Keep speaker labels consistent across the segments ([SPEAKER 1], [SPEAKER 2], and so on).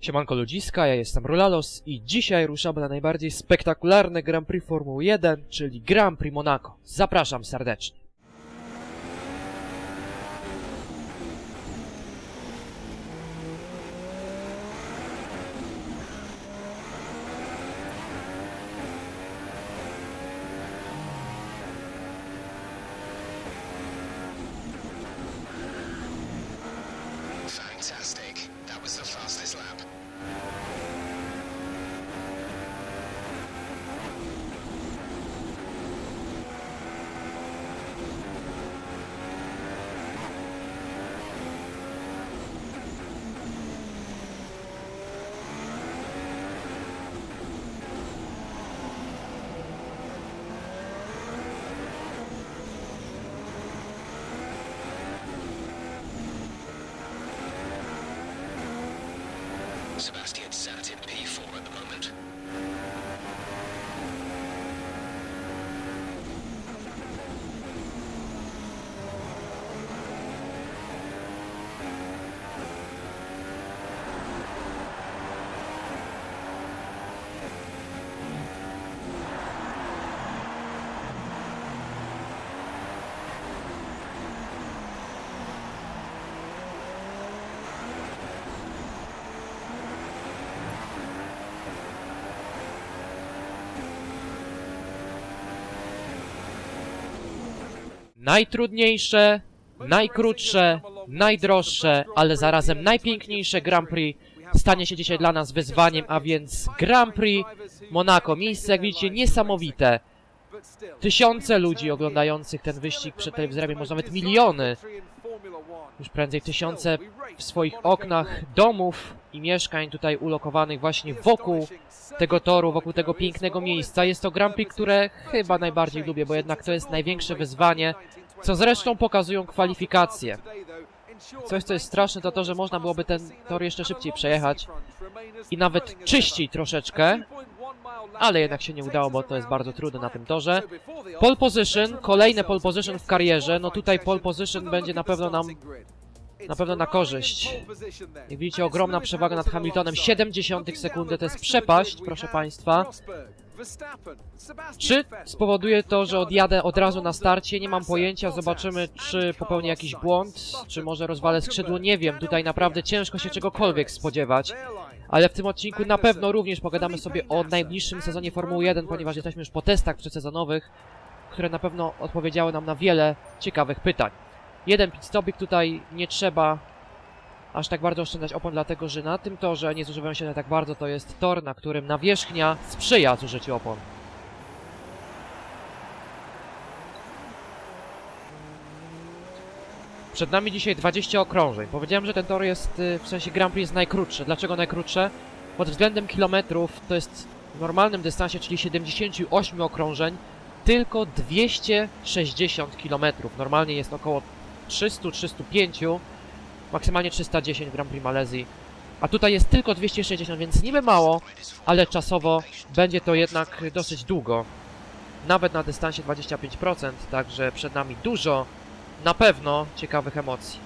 [SPEAKER 1] Siemanko ludziska, ja jestem Rulalos i dzisiaj ruszamy na najbardziej spektakularne Grand Prix Formuły 1, czyli Grand Prix Monaco. Zapraszam serdecznie.
[SPEAKER 2] Saturn P4 at the moment.
[SPEAKER 1] Najtrudniejsze, najkrótsze, najdroższe, ale zarazem najpiękniejsze Grand Prix stanie się dzisiaj dla nas wyzwaniem, a więc Grand Prix Monaco. Miejsce, jak widzicie, niesamowite. Tysiące ludzi oglądających ten wyścig przed telewizorami, może nawet miliony. Już prędzej tysiące w swoich oknach domów i mieszkań tutaj ulokowanych właśnie wokół tego toru, wokół tego pięknego miejsca. Jest to Grand Prix, które chyba najbardziej lubię, bo jednak to jest największe wyzwanie, co zresztą pokazują kwalifikacje. Coś, co jest straszne, to to, że można byłoby ten tor jeszcze szybciej przejechać i nawet czyściej troszeczkę, ale jednak się nie udało, bo to jest bardzo trudne na tym torze. Pole position, kolejne pole position w karierze, no tutaj pole position będzie na pewno nam na pewno na korzyść. Jak widzicie, ogromna przewaga nad Hamiltonem, 70 sekundy, to jest przepaść, proszę Państwa. Czy spowoduje to, że odjadę od razu na starcie? Nie mam pojęcia, zobaczymy, czy popełnię jakiś błąd, czy może rozwalę skrzydło, nie wiem, tutaj naprawdę ciężko się czegokolwiek spodziewać. Ale w tym odcinku na pewno również pogadamy sobie o najbliższym sezonie Formuły 1, ponieważ jesteśmy już po testach przedsezonowych, które na pewno odpowiedziały nam na wiele ciekawych pytań. Jeden pit stopik tutaj nie trzeba aż tak bardzo oszczędzać opon, dlatego że na tym torze nie zużywają się one tak bardzo. To jest tor, na którym nawierzchnia sprzyja zużyciu opon. Przed nami dzisiaj 20 okrążeń. Powiedziałem, że ten tor jest y, w sensie Grand Prix najkrótszy. Dlaczego najkrótsze? Pod względem kilometrów to jest w normalnym dystansie, czyli 78 okrążeń, tylko 260 km. Normalnie jest około 300-305, maksymalnie 310 w Grand Prix Malezji. A tutaj jest tylko 260, więc niby mało, ale czasowo będzie to jednak dosyć długo. Nawet na dystansie 25%, także przed nami dużo, na pewno ciekawych emocji.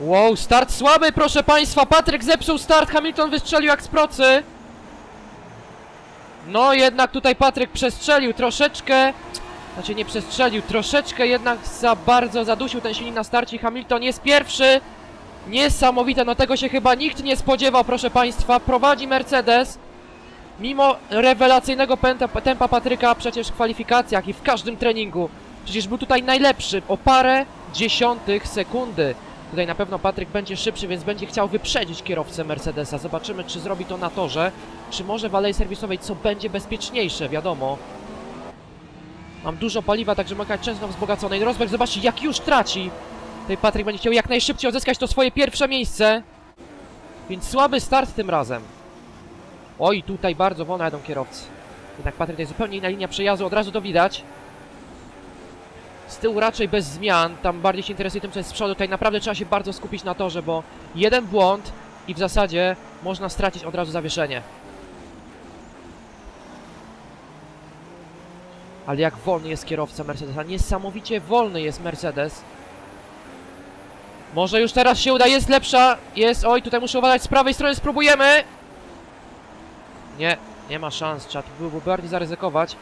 [SPEAKER 1] Wow, start słaby, proszę Państwa. Patryk zepsuł start, Hamilton wystrzelił jak z procy. No, jednak tutaj Patryk przestrzelił troszeczkę. Znaczy nie przestrzelił, troszeczkę jednak za bardzo zadusił ten silnik na starcie. Hamilton jest pierwszy. Niesamowite, no tego się chyba nikt nie spodziewał, proszę Państwa. Prowadzi Mercedes. Mimo rewelacyjnego tempa Patryka przecież w kwalifikacjach i w każdym treningu. Przecież był tutaj najlepszy o parę dziesiątych sekundy. Tutaj na pewno Patryk będzie szybszy, więc będzie chciał wyprzedzić kierowcę Mercedesa. Zobaczymy, czy zrobi to na torze, czy może w alei serwisowej, co będzie bezpieczniejsze, wiadomo. Mam dużo paliwa, także mogę często wzbogaconej. Rosberg, zobaczcie, jak już traci. Tutaj Patryk będzie chciał jak najszybciej odzyskać to swoje pierwsze miejsce. Więc słaby start tym razem. Oj, tutaj bardzo wolno jadą kierowcy. Jednak Patryk jest zupełnie inna linia przejazdu, od razu to widać. Z tyłu raczej bez zmian, tam bardziej się interesuje tym, co jest z przodu. Tutaj naprawdę trzeba się bardzo skupić na torze, bo jeden błąd i w zasadzie można stracić od razu zawieszenie. Ale jak wolny jest kierowca Mercedesa. Niesamowicie wolny jest Mercedes. Może już teraz się uda, jest lepsza, jest, oj, tutaj muszę uważać z prawej strony, spróbujemy! Nie, nie ma szans, trzeba tu byłoby bardziej zaryzykować.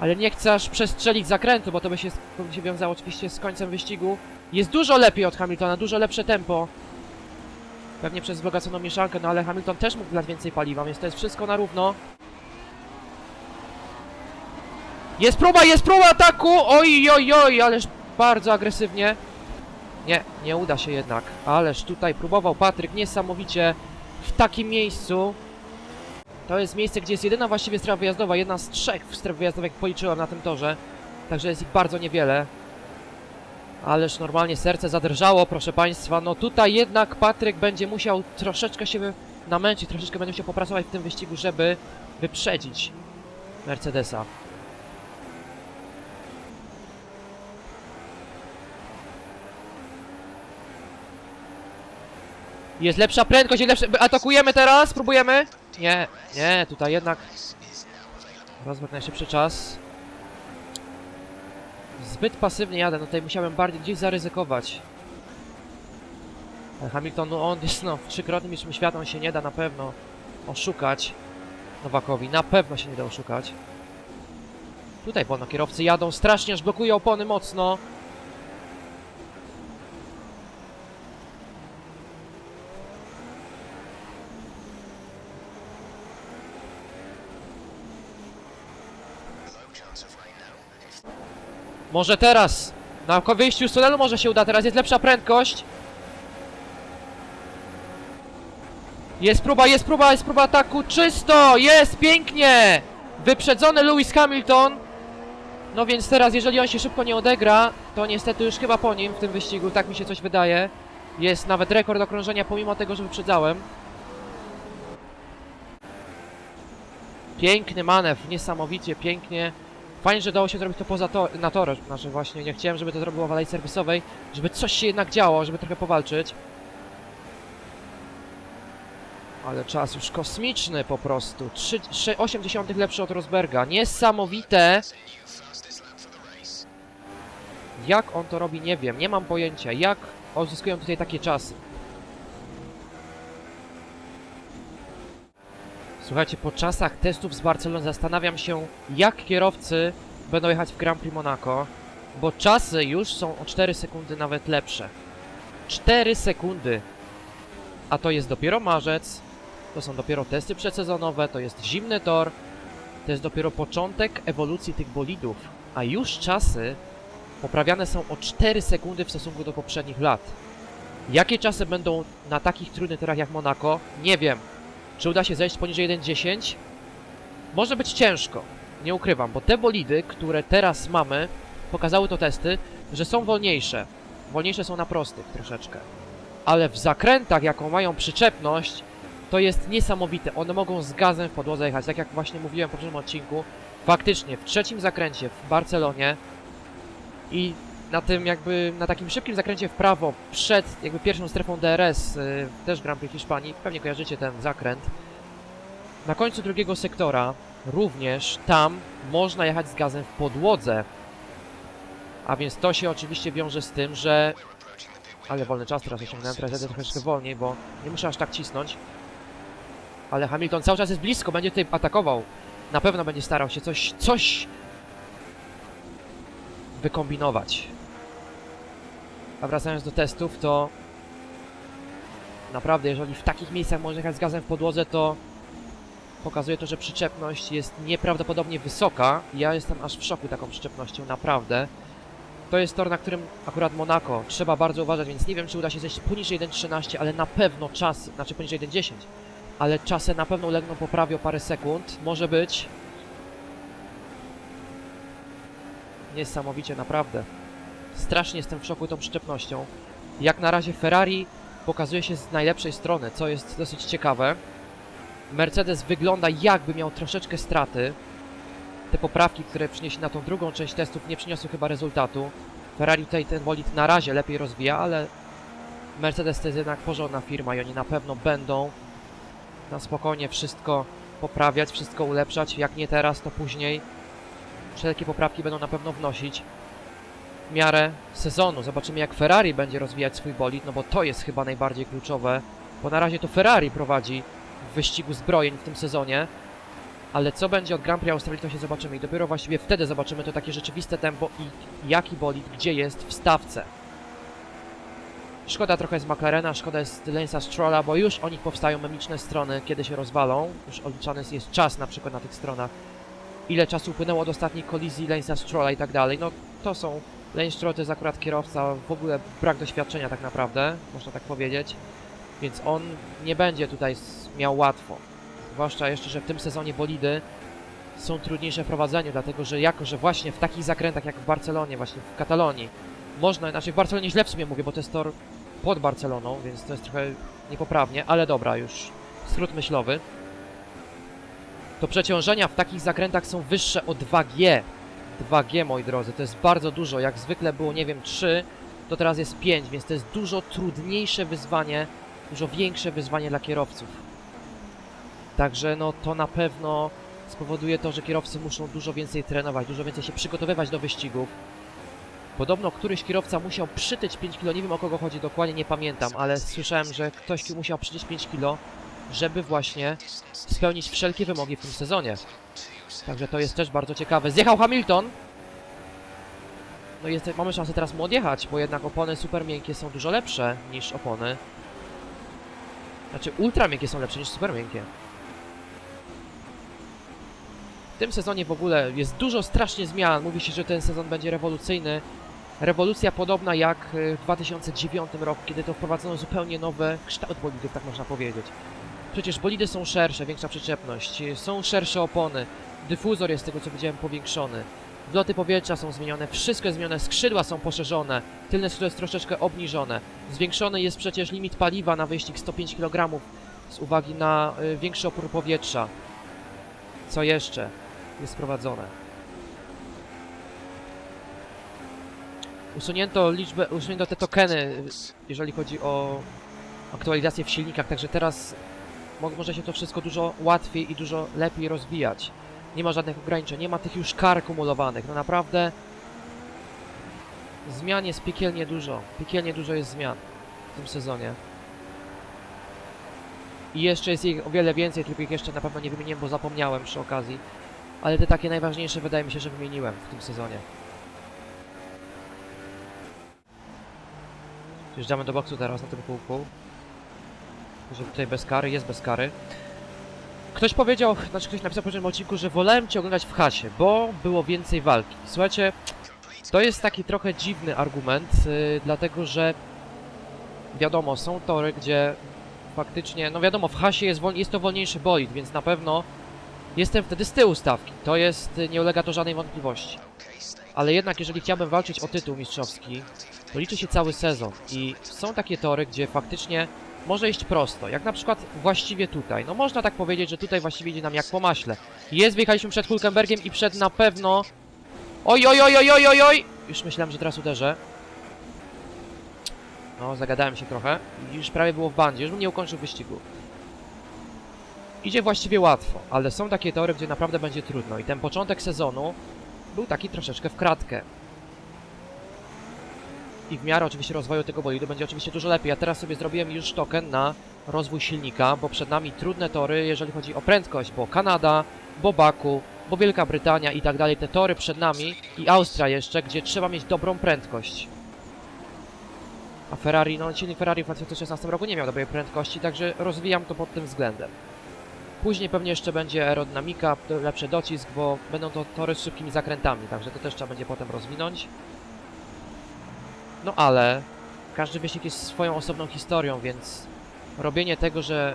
[SPEAKER 1] Ale nie chcę aż przestrzelić zakrętu, bo to by się, by się wiązało oczywiście z końcem wyścigu. Jest dużo lepiej od Hamiltona, dużo lepsze tempo. Pewnie przez wzbogaconą mieszankę, no ale Hamilton też mógł dać więcej paliwa, więc to jest wszystko na równo. Jest próba, jest próba ataku! Oj, oj, oj, ależ bardzo agresywnie. Nie, nie uda się jednak. Ależ tutaj próbował Patryk niesamowicie w takim miejscu. To jest miejsce, gdzie jest jedyna właściwie strefa wyjazdowa, jedna z trzech stref wyjazdowych, jak policzyłem na tym torze. Także jest ich bardzo niewiele. Ależ normalnie serce zadrżało, proszę Państwa. No tutaj jednak Patryk będzie musiał troszeczkę się namęczyć, troszeczkę będzie musiał popracować w tym wyścigu, żeby wyprzedzić Mercedesa. Jest lepsza prędkość, jest lepsza... Atakujemy teraz, próbujemy. Nie, nie, tutaj jednak... Rozwój najszybszy czas. Zbyt pasywnie jadę, no tutaj musiałem bardziej gdzieś zaryzykować. Hamilton, no on jest no, trzykrotnym mistrzem świata, on się nie da na pewno oszukać Nowakowi, na pewno się nie da oszukać. Tutaj wolno kierowcy jadą, strasznie aż blokuje opony mocno. Może teraz. Na wyjściu z tunelu może się uda teraz. Jest lepsza prędkość. Jest próba, jest próba, jest próba ataku. Czysto! Jest! Pięknie! Wyprzedzony Lewis Hamilton. No więc teraz, jeżeli on się szybko nie odegra, to niestety już chyba po nim w tym wyścigu, tak mi się coś wydaje. Jest nawet rekord okrążenia, pomimo tego, że wyprzedzałem. Piękny manewr, niesamowicie pięknie. Fajnie, że dało się zrobić to poza to, na torze. Znaczy właśnie, nie chciałem, żeby to zrobiło w alei serwisowej, żeby coś się jednak działo, żeby trochę powalczyć. Ale czas już kosmiczny po prostu. 3, 3, 8 dziesiątych lepszy od Rosberga. Niesamowite! Jak on to robi, nie wiem. Nie mam pojęcia. Jak uzyskują tutaj takie czasy. Słuchajcie, po czasach testów z Barcelony zastanawiam się, jak kierowcy będą jechać w Grand Prix Monaco, bo czasy już są o 4 sekundy nawet lepsze. 4 sekundy! A to jest dopiero marzec, to są dopiero testy przedsezonowe, to jest zimny tor, to jest dopiero początek ewolucji tych bolidów, a już czasy poprawiane są o 4 sekundy w stosunku do poprzednich lat. Jakie czasy będą na takich trudnych torach jak Monaco? Nie wiem. Czy uda się zejść poniżej 1.10? Może być ciężko, nie ukrywam, bo te bolidy, które teraz mamy, pokazały to testy, że są wolniejsze. Wolniejsze są na prostych troszeczkę. Ale w zakrętach, jaką mają przyczepność, to jest niesamowite. One mogą z gazem w podłodze jechać, tak jak właśnie mówiłem w poprzednim odcinku. Faktycznie, w trzecim zakręcie w Barcelonie i na tym jakby, na takim szybkim zakręcie w prawo, przed jakby pierwszą strefą DRS, y, też Grand Prix Hiszpanii, pewnie kojarzycie ten zakręt. Na końcu drugiego sektora, również tam można jechać z gazem w podłodze. A więc to się oczywiście wiąże z tym, że... Ale wolny czas teraz osiągnąłem, teraz jadę troszeczkę wolniej, bo nie muszę aż tak cisnąć. Ale Hamilton cały czas jest blisko, będzie tutaj atakował. Na pewno będzie starał się coś, coś wykombinować. A wracając do testów, to naprawdę, jeżeli w takich miejscach można jechać z gazem w podłodze, to pokazuje to, że przyczepność jest nieprawdopodobnie wysoka. Ja jestem aż w szoku taką przyczepnością, naprawdę. To jest tor, na którym akurat Monaco trzeba bardzo uważać, więc nie wiem, czy uda się zejść poniżej 1.13, ale na pewno czas, znaczy poniżej 1.10, ale czasy na pewno ulegną poprawie o parę sekund. Może być. Niesamowicie, naprawdę. Strasznie jestem w szoku tą przyczepnością. Jak na razie Ferrari pokazuje się z najlepszej strony, co jest dosyć ciekawe. Mercedes wygląda jakby miał troszeczkę straty. Te poprawki, które przynieśli na tą drugą część testów nie przyniosły chyba rezultatu. Ferrari tutaj ten bolid na razie lepiej rozwija, ale Mercedes to jest jednak porządna firma i oni na pewno będą na spokojnie wszystko poprawiać, wszystko ulepszać. Jak nie teraz, to później. wszelkie poprawki będą na pewno wnosić miarę sezonu. Zobaczymy jak Ferrari będzie rozwijać swój bolid, no bo to jest chyba najbardziej kluczowe, bo na razie to Ferrari prowadzi w wyścigu zbrojeń w tym sezonie, ale co będzie od Grand Prix Australii to się zobaczymy i dopiero właściwie wtedy zobaczymy to takie rzeczywiste tempo i jaki bolid gdzie jest w stawce. Szkoda trochę z McLarena, szkoda jest Lensa Strolla, bo już o nich powstają memiczne strony, kiedy się rozwalą. Już odliczany jest czas na przykład na tych stronach. Ile czasu upłynęło od ostatniej kolizji Lensa Strolla i tak dalej. No to są... Lance Stroll to jest akurat kierowca, w ogóle brak doświadczenia tak naprawdę, można tak powiedzieć. Więc on nie będzie tutaj miał łatwo. Zwłaszcza jeszcze, że w tym sezonie bolidy są trudniejsze w prowadzeniu, dlatego że jako, że właśnie w takich zakrętach jak w Barcelonie, właśnie w Katalonii, można, znaczy w Barcelonie źle w sumie mówię, bo to jest tor pod Barceloną, więc to jest trochę niepoprawnie, ale dobra, już skrót myślowy. To przeciążenia w takich zakrętach są wyższe o 2G. 2G, moi drodzy, to jest bardzo dużo. Jak zwykle było, nie wiem, 3, to teraz jest 5, więc to jest dużo trudniejsze wyzwanie, dużo większe wyzwanie dla kierowców. Także no to na pewno spowoduje to, że kierowcy muszą dużo więcej trenować, dużo więcej się przygotowywać do wyścigów. Podobno któryś kierowca musiał przytyć 5 kg, nie wiem o kogo chodzi dokładnie, nie pamiętam, ale słyszałem, że ktoś musiał przytyć 5 kg, żeby właśnie spełnić wszelkie wymogi w tym sezonie. Także to jest też bardzo ciekawe. Zjechał Hamilton! No jest, mamy szansę teraz mu odjechać, bo jednak opony super miękkie są dużo lepsze niż opony... Znaczy ultra miękkie są lepsze niż super miękkie. W tym sezonie w ogóle jest dużo strasznie zmian. Mówi się, że ten sezon będzie rewolucyjny. Rewolucja podobna jak y, w 2009 roku, kiedy to wprowadzono zupełnie nowy kształt bolidów, tak można powiedzieć. Przecież bolidy są szersze, większa przyczepność, są szersze opony, dyfuzor jest z tego co widziałem powiększony, wloty powietrza są zmienione, wszystko jest zmienione, skrzydła są poszerzone, tylne skrzydło jest troszeczkę obniżone, zwiększony jest przecież limit paliwa na wyścig 105 kg z uwagi na y, większy opór powietrza. Co jeszcze jest wprowadzone? Usunięto liczbę, usunięto te tokeny, jeżeli chodzi o aktualizację w silnikach, także teraz mo może się to wszystko dużo łatwiej i dużo lepiej rozwijać. Nie ma żadnych ograniczeń, nie ma tych już kar kumulowanych. No naprawdę zmian jest piekielnie dużo. Piekielnie dużo jest zmian w tym sezonie. I jeszcze jest ich o wiele więcej, tylko ich jeszcze na pewno nie wymieniłem, bo zapomniałem przy okazji. Ale te takie najważniejsze wydaje mi się, że wymieniłem w tym sezonie. Wjeżdżamy do boksu teraz na tym kółku. Że tutaj bez kary, jest bez kary. Ktoś powiedział, znaczy ktoś napisał w poprzednim odcinku, że wolałem cię oglądać w hasie, bo było więcej walki. Słuchajcie, to jest taki trochę dziwny argument, yy, dlatego że wiadomo, są tory, gdzie faktycznie, no wiadomo, w hasie jest, jest to wolniejszy bolid, więc na pewno jestem wtedy z tyłu stawki. To jest, y, nie ulega to żadnej wątpliwości. Ale jednak, jeżeli chciałbym walczyć o tytuł mistrzowski, to liczy się cały sezon i są takie tory, gdzie faktycznie może iść prosto, jak na przykład właściwie tutaj. No można tak powiedzieć, że tutaj właściwie idzie nam jak po maśle. Jest, wyjechaliśmy przed Hulkenbergiem i przed na pewno... Oj, oj, oj, oj, oj, oj, oj! Już myślałem, że teraz uderzę. No, zagadałem się trochę. Już prawie było w bandzie, już bym nie ukończył wyścigu. Idzie właściwie łatwo, ale są takie tory, gdzie naprawdę będzie trudno i ten początek sezonu był taki troszeczkę w kratkę. I w miarę oczywiście rozwoju tego bolidu będzie oczywiście dużo lepiej. Ja teraz sobie zrobiłem już token na rozwój silnika, bo przed nami trudne tory, jeżeli chodzi o prędkość, bo Kanada, bo Baku, bo Wielka Brytania i tak dalej, te tory przed nami i Austria jeszcze, gdzie trzeba mieć dobrą prędkość. A Ferrari, no silnik Ferrari w 2016 roku nie miał dobrej prędkości, także rozwijam to pod tym względem. Później pewnie jeszcze będzie aerodynamika, lepszy docisk, bo będą to tory z szybkimi zakrętami, także to też trzeba będzie potem rozwinąć. No ale każdy wyścig jest swoją osobną historią, więc robienie tego, że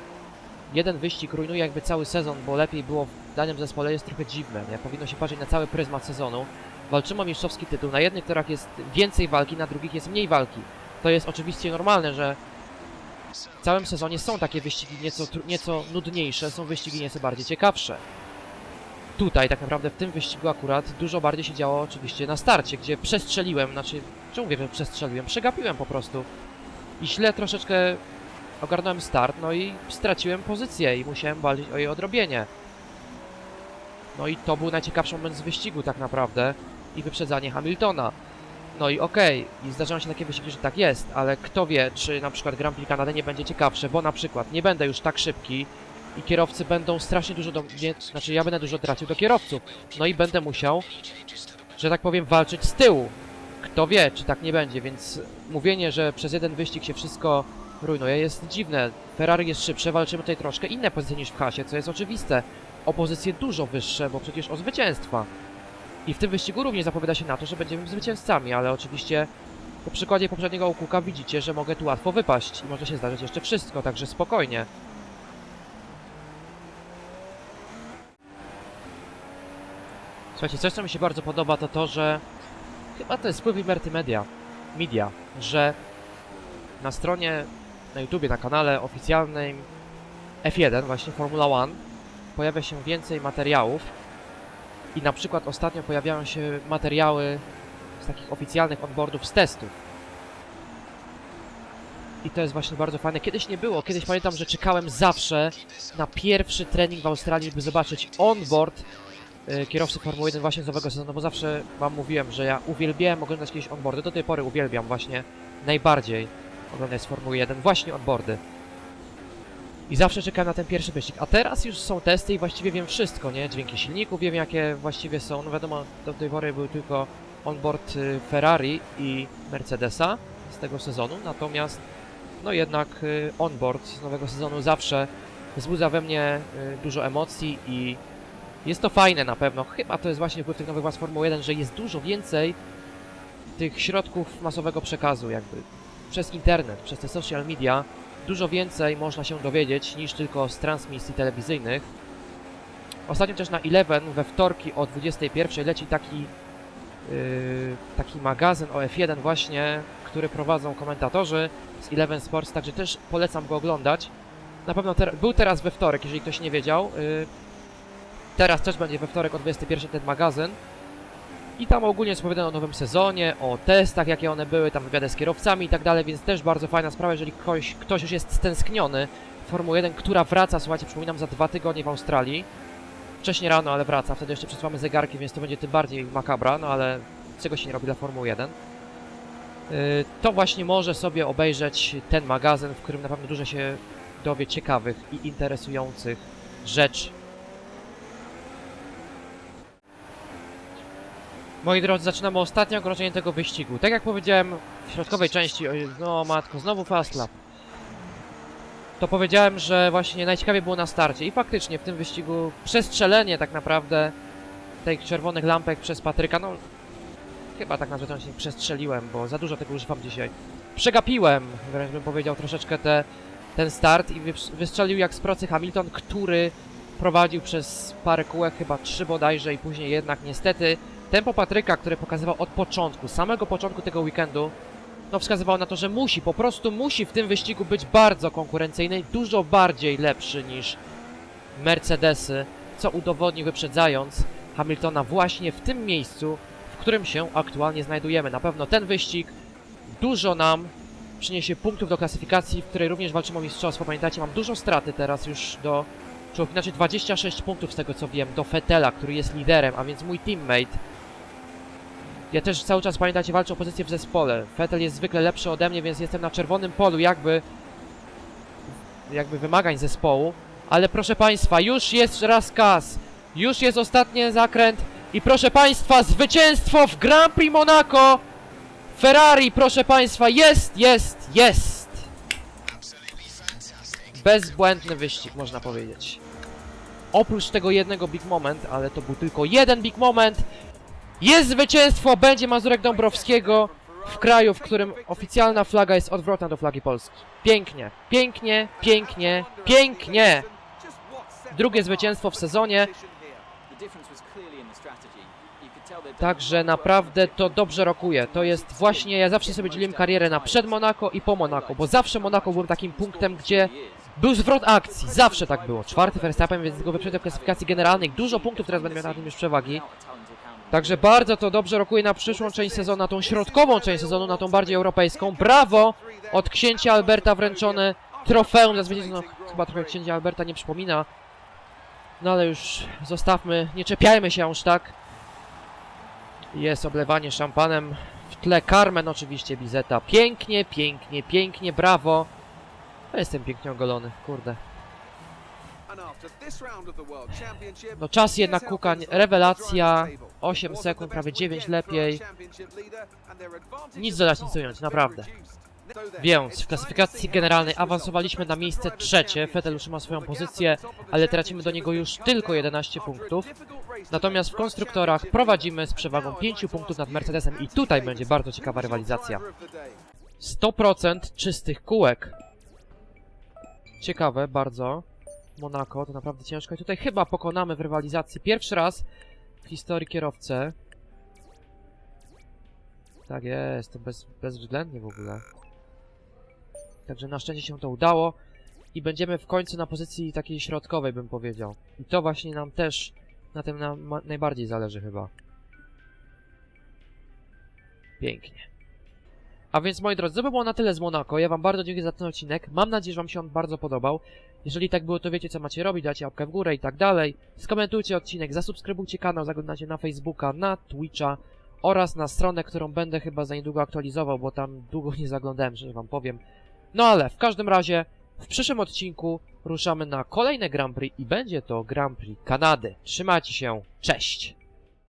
[SPEAKER 1] jeden wyścig rujnuje jakby cały sezon, bo lepiej było w danym zespole jest trochę dziwne, nie? Powinno się patrzeć na cały pryzmat sezonu. Walczymy o mistrzowski tytuł, na jednych torach jest więcej walki, na drugich jest mniej walki. To jest oczywiście normalne, że w całym sezonie są takie wyścigi nieco, nieco nudniejsze, są wyścigi nieco bardziej ciekawsze. Tutaj tak naprawdę w tym wyścigu akurat dużo bardziej się działo oczywiście na starcie, gdzie przestrzeliłem, znaczy, czemu mówię, że przestrzeliłem? Przegapiłem po prostu. I źle troszeczkę ogarnąłem start, no i straciłem pozycję i musiałem walczyć o jej odrobienie. No i to był najciekawszy moment z wyścigu tak naprawdę i wyprzedzanie Hamiltona. No i okej, i zdarzają się takie wyścigi, że tak jest, ale kto wie, czy na przykład Grand Prix Kanady nie będzie ciekawsze, bo na przykład nie będę już tak szybki i kierowcy będą strasznie dużo do mnie, znaczy ja będę dużo tracił do kierowców, no i będę musiał, że tak powiem, walczyć z tyłu. Kto wie, czy tak nie będzie, więc mówienie, że przez jeden wyścig się wszystko rujnuje jest dziwne. Ferrari jest szybsze, walczymy tutaj troszkę inne pozycje niż w Hasie, co jest oczywiste. O pozycje dużo wyższe, bo przecież o zwycięstwa. I w tym wyścigu również zapowiada się na to, że będziemy zwycięzcami, ale oczywiście po przykładzie poprzedniego okuka widzicie, że mogę tu łatwo wypaść i może się zdarzyć jeszcze wszystko, także spokojnie. Słuchajcie, coś co mi się bardzo podoba to to, że chyba to jest wpływ Liberty Media, że na stronie, na YouTubie, na kanale oficjalnym F1, właśnie Formula One, pojawia się więcej materiałów i na przykład ostatnio pojawiają się materiały z takich oficjalnych onboardów z testów. I to jest właśnie bardzo fajne. Kiedyś nie było, kiedyś pamiętam, że czekałem zawsze na pierwszy trening w Australii, by zobaczyć onboard kierowcy Formuły 1 właśnie z nowego sezonu, bo zawsze wam mówiłem, że ja uwielbiałem oglądać kiedyś onboardy, do tej pory uwielbiam właśnie najbardziej oglądać z Formuły 1 właśnie onboardy. I zawsze czekałem na ten pierwszy wyścig, a teraz już są testy i właściwie wiem wszystko, nie? Dźwięki silników wiem jakie właściwie są, no wiadomo, do tej pory był tylko onboard y, Ferrari i Mercedesa z tego sezonu, natomiast no jednak y, onboard z nowego sezonu zawsze wzbudza we mnie y, dużo emocji i jest to fajne na pewno. Chyba to jest właśnie wpływ tych nowych władz Formuły 1, że jest dużo więcej tych środków masowego przekazu, jakby przez internet, przez te social media. Dużo więcej można się dowiedzieć niż tylko z transmisji telewizyjnych. Ostatnio też na Eleven we wtorki o 21 leci taki yy, taki magazyn o F1 właśnie, który prowadzą komentatorzy z Eleven Sports, także też polecam go oglądać. Na pewno ter był teraz we wtorek, jeżeli ktoś nie wiedział. Yy, teraz też będzie we wtorek o 21 ten magazyn. I tam ogólnie jest o nowym sezonie, o testach, jakie one były, tam wywiady z kierowcami i tak dalej, więc też bardzo fajna sprawa, jeżeli ktoś, ktoś już jest stęskniony Formuły 1, która wraca, słuchajcie, przypominam, za dwa tygodnie w Australii. Wcześniej rano, ale wraca, wtedy jeszcze przesuwamy zegarki, więc to będzie tym bardziej makabra, no ale czego się nie robi dla Formuły 1. Yy, to właśnie może sobie obejrzeć ten magazyn, w którym na pewno dużo się dowie ciekawych i interesujących rzeczy. Moi drodzy, zaczynamy ostatnie ogrodzenie tego wyścigu. Tak jak powiedziałem w środkowej części, oj, no matko, znowu fast lap. To powiedziałem, że właśnie najciekawiej było na starcie i faktycznie w tym wyścigu przestrzelenie tak naprawdę tych czerwonych lampek przez Patryka, no chyba tak naprawdę się przestrzeliłem, bo za dużo tego używam dzisiaj. Przegapiłem, wręcz bym powiedział, troszeczkę te, ten start i wystrzelił jak z procy Hamilton, który prowadził przez parę kółek, chyba trzy bodajże i później jednak niestety Tempo Patryka, które pokazywał od początku, samego początku tego weekendu, no wskazywało na to, że musi, po prostu musi w tym wyścigu być bardzo konkurencyjny, dużo bardziej lepszy niż Mercedesy, co udowodnił wyprzedzając Hamiltona właśnie w tym miejscu, w którym się aktualnie znajdujemy. Na pewno ten wyścig dużo nam przyniesie punktów do klasyfikacji, w której również walczymy o mistrzostwo. Pamiętajcie, mam dużo straty teraz już do czołówki, znaczy 26 punktów z tego co wiem, do Fetela, który jest liderem, a więc mój teammate ja też cały czas, pamiętacie, walczę o pozycję w zespole. Vettel jest zwykle lepszy ode mnie, więc jestem na czerwonym polu jakby jakby wymagań zespołu. Ale proszę Państwa, już jest raz kas. Już jest ostatni zakręt. I proszę Państwa, zwycięstwo w Grand Prix Monaco! Ferrari, proszę Państwa, jest, jest, jest! Bezbłędny wyścig, można powiedzieć. Oprócz tego jednego big moment, ale to był tylko jeden big moment, jest zwycięstwo, będzie Mazurek Dąbrowskiego w kraju, w którym oficjalna flaga jest odwrotna do flagi Polski. Pięknie, pięknie, pięknie, pięknie! Drugie zwycięstwo w sezonie, także naprawdę to dobrze rokuje. To jest właśnie, ja zawsze sobie dzieliłem karierę na przed Monako i po Monako, bo zawsze Monako był takim punktem, gdzie był zwrot akcji, zawsze tak było. Czwarty Verstappen, więc go wyprzedzę w klasyfikacji generalnej. Dużo punktów teraz będę miał na tym już przewagi. Także bardzo to dobrze rokuje na przyszłą część sezonu, na tą środkową część sezonu, na tą bardziej europejską. Brawo! Od księcia Alberta wręczone trofeum za zwycięstwo. No, chyba trochę księcia Alberta nie przypomina. No ale już zostawmy, nie czepiajmy się aż tak. Jest oblewanie szampanem. W tle Carmen oczywiście, Bizeta. Pięknie, pięknie, pięknie, brawo. Jestem pięknie ogolony, kurde. No czas jednak Kuka, rewelacja. 8 sekund, prawie 9 lepiej. Nic dodać, nic ująć, naprawdę. Więc w klasyfikacji generalnej awansowaliśmy na miejsce trzecie. Vettel utrzyma swoją pozycję, ale tracimy do niego już tylko 11 punktów. Natomiast w konstruktorach prowadzimy z przewagą 5 punktów nad Mercedesem i tutaj będzie bardzo ciekawa rywalizacja. 100% czystych kółek. Ciekawe, bardzo. Monaco, to naprawdę ciężko. I tutaj chyba pokonamy w rywalizacji pierwszy raz w historii kierowcę. Tak jest, to bez, bezwzględnie w ogóle. Także na szczęście się to udało. I będziemy w końcu na pozycji takiej środkowej, bym powiedział. I to właśnie nam też na tym nam najbardziej zależy chyba. Pięknie. A więc moi drodzy, to by było na tyle z Monaco. Ja wam bardzo dziękuję za ten odcinek. Mam nadzieję, że wam się on bardzo podobał. Jeżeli tak było, to wiecie co macie robić, dajcie łapkę w górę i tak dalej. Skomentujcie odcinek, zasubskrybujcie kanał, zaglądajcie na Facebooka, na Twitcha oraz na stronę, którą będę chyba za niedługo aktualizował, bo tam długo nie zaglądałem, że wam powiem. No ale w każdym razie w przyszłym odcinku ruszamy na kolejne Grand Prix i będzie to Grand Prix Kanady. Trzymajcie się, cześć!